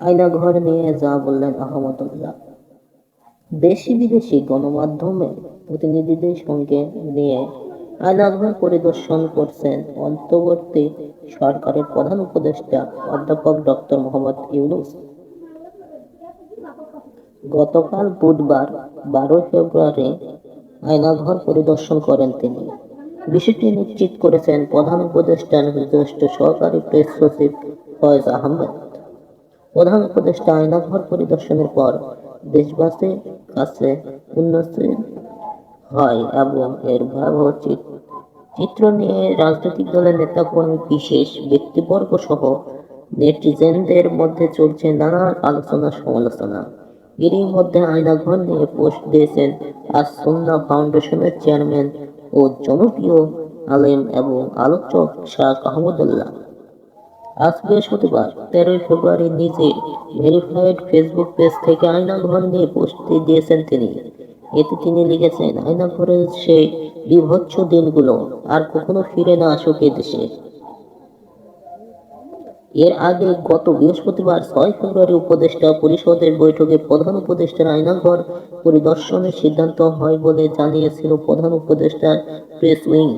আয়নাঘর নিয়ে যা বললেন আহমদুল্লাহ। দেশি বিদেশি গণমাধ্যমে প্রতিনিধিদের সঙ্গে নিয়ে আয়নাঘর পরিদর্শন করছেন অন্তর্বর্তী সরকারের প্রধান উপদেষ্টা অধ্যাপক ডক্টর মোহাম্মদ ইউনুস। গতকাল বুধবার বারোই ফেব্রুয়ারি আয়নাঘর পরিদর্শন করেন তিনি। বিষয়টি নিশ্চিত করেছেন প্রধান উপদেষ্টার জ্যেষ্ঠ সহকারী প্রেস সচিব ফয়েজ আহমেদ। প্রধান উপদেষ্টা আয়নাঘর পরিদর্শনের পর দেশবাসীর কাছে উন্নতি হয় এবং এর ভয়াবহ চিত্র নিয়ে রাজনৈতিক দলের নেতাকর্মী বিশেষ ব্যক্তিবর্গ সহ নেটিজেনদের মধ্যে চলছে নানা আলোচনা সমালোচনা। এরই মধ্যে আয়নাঘর নিয়ে পোস্ট দিয়েছেন আজ সুন্না ফাউন্ডেশনের চেয়ারম্যান ও জনপ্রিয় আলেম এবং আলোচক শাহ আহমদুল্লাহ। আজ বৃহস্পতিবার, তেরোই ফেব্রুয়ারি নিজের ভেরিফাইড ফেসবুক পেজ থেকে আয়নাঘর নিয়ে পোস্ট দিয়েছেন তিনি। এতে তিনি লিখেছেন আয়নাঘরের সেই বিভৎস দিনগুলো আর কখনো ফিরে না আসুক দেশে। এর আগে গত বৃহস্পতিবার, ছয় ফেব্রুয়ারি উপদেষ্টা পরিষদের বৈঠকে প্রধান উপদেষ্টার আয়নাঘর পরিদর্শনের সিদ্ধান্ত হয় বলে জানিয়েছিল প্রধান উপদেষ্টার প্রেস উইং।